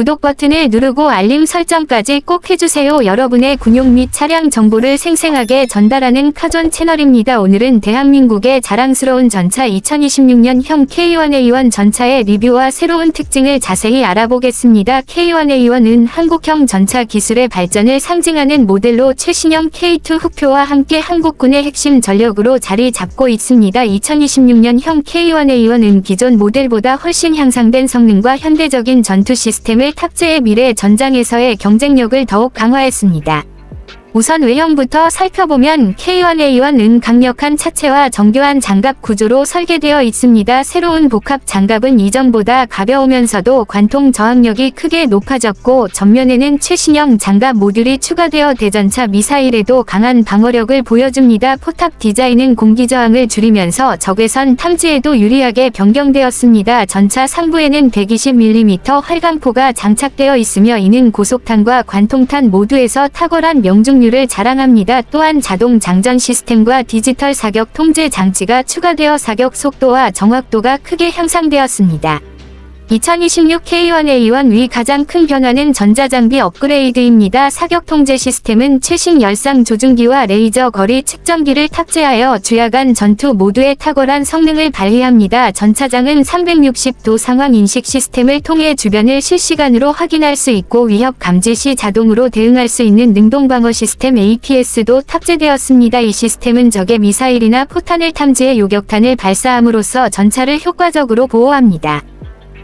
구독 버튼을 누르고 알림 설정까지 꼭 해주세요. 여러분의 군용 및 차량 정보를 생생하게 전달하는 카존 채널입니다. 오늘은 대한민국의 자랑스러운 전차 2026년형 K1A1 전차의 리뷰와 새로운 특징을 자세히 알아보겠습니다. K1A1은 한국형 전차 기술의 발전을 상징하는 모델로 최신형 K2 흑표와 함께 한국군의 핵심 전력으로 자리 잡고 있습니다. 2026년형 K1A1은 기존 모델보다 훨씬 향상된 성능과 현대적인 전투 시스템을 탑재해 미래 전장에서의 경쟁력을 더욱 강화했습니다. 우선 외형부터 살펴보면 K1A1은 강력한 차체와 정교한 장갑 구조로 설계되어 있습니다. 새로운 복합 장갑은 이전보다 가벼우면서도 관통 저항력이 크게 높아졌고 전면에는 최신형 장갑 모듈이 추가되어 대전차 미사일에도 강한 방어력을 보여줍니다. 포탑 디자인은 공기 저항을 줄이면서 적외선 탐지에도 유리하게 변경되었습니다. 전차 상부에는 120mm 활강포가 장착되어 있으며 이는 고속탄과 관통탄 모두에서 탁월한 명중 율을 자랑합니다. 또한 자동 장전 시스템과 디지털 사격 통제 장치가 추가되어 사격 속도와 정확도가 크게 향상되었습니다. 2026 K1A1 위 가장 큰 변화는 전자장비 업그레이드입니다. 사격 통제 시스템은 최신 열상 조준기와 레이저 거리 측정기를 탑재하여 주야간 전투 모두의 탁월한 성능을 발휘합니다. 전차장은 360도 상황 인식 시스템을 통해 주변을 실시간으로 확인할 수 있고 위협 감지 시 자동으로 대응할 수 있는 능동 방어 시스템 APS도 탑재되었습니다. 이 시스템은 적의 미사일이나 포탄을 탐지해 요격탄을 발사함으로써 전차를 효과적으로 보호합니다.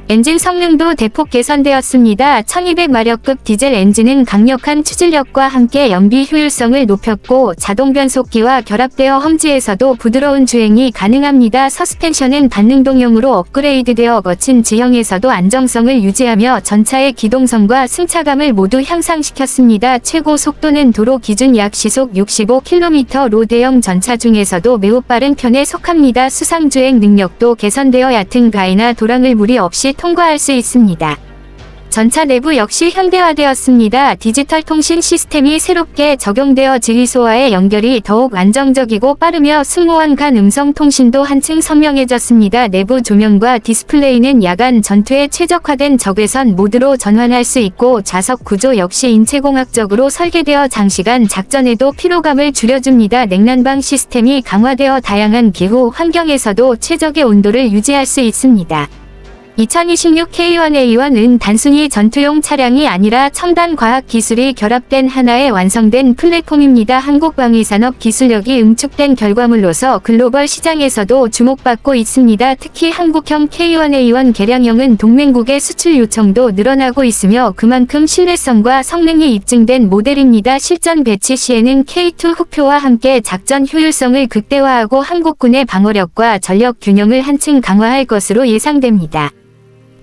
엔진 성능도 대폭 개선되었습니다. 1200마력급 디젤 엔진은 강력한 추진력과 함께 연비 효율성을 높였고 자동 변속기와 결합되어 험지에서도 부드러운 주행이 가능합니다. 서스펜션은 반능동형으로 업그레이드되어 거친 지형에서도 안정성을 유지하며 전차의 기동성과 승차감을 모두 향상시켰습니다. 최고 속도는 도로 기준 약 시속 65km로 대형 전차 중에서도 매우 빠른 편에 속합니다. 수상주행 능력도 개선되어 얕은 가이나 도랑을 무리 없이 통과할 수 있습니다. 전차 내부 역시 현대화되었습니다. 디지털 통신 시스템이 새롭게 적용되어 지휘소와의 연결이 더욱 안정적이고 빠르며 승무원 간 음성 통신도 한층 선명해졌습니다. 내부 조명과 디스플레이는 야간 전투에 최적화된 적외선 모드로 전환할 수 있고 좌석 구조 역시 인체공학적으로 설계되어 장시간 작전에도 피로감을 줄여줍니다. 냉난방 시스템이 강화되어 다양한 기후 환경에서도 최적의 온도를 유지할 수 있습니다. 2026 K1A1은 단순히 전투용 차량이 아니라 첨단 과학 기술이 결합된 하나의 완성된 플랫폼입니다. 한국 방위산업 기술력이 응축된 결과물로서 글로벌 시장에서도 주목받고 있습니다. 특히 한국형 K1A1 개량형은 동맹국의 수출 요청도 늘어나고 있으며 그만큼 신뢰성과 성능이 입증된 모델입니다. 실전 배치 시에는 K2 흑표와 함께 작전 효율성을 극대화하고 한국군의 방어력과 전력 균형을 한층 강화할 것으로 예상됩니다.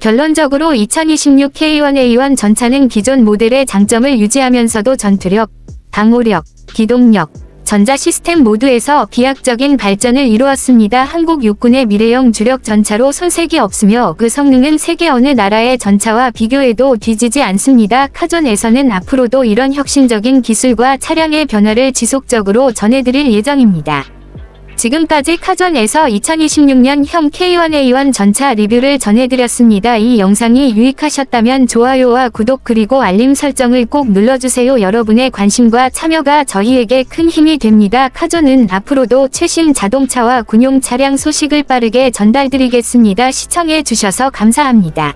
결론적으로 2026 K1A1 전차는 기존 모델의 장점을 유지하면서도 전투력, 방호력, 기동력, 전자 시스템 모두에서 비약적인 발전을 이루었습니다. 한국 육군의 미래형 주력 전차로 손색이 없으며 그 성능은 세계 어느 나라의 전차와 비교해도 뒤지지 않습니다. 카존에서는 앞으로도 이런 혁신적인 기술과 차량의 변화를 지속적으로 전해드릴 예정입니다. 지금까지 카존에서 2026년형 K1A1 전차 리뷰를 전해드렸습니다. 이 영상이 유익하셨다면 좋아요와 구독 그리고 알림 설정을 꼭 눌러주세요. 여러분의 관심과 참여가 저희에게 큰 힘이 됩니다. 카존은 앞으로도 최신 자동차와 군용 차량 소식을 빠르게 전달드리겠습니다. 시청해주셔서 감사합니다.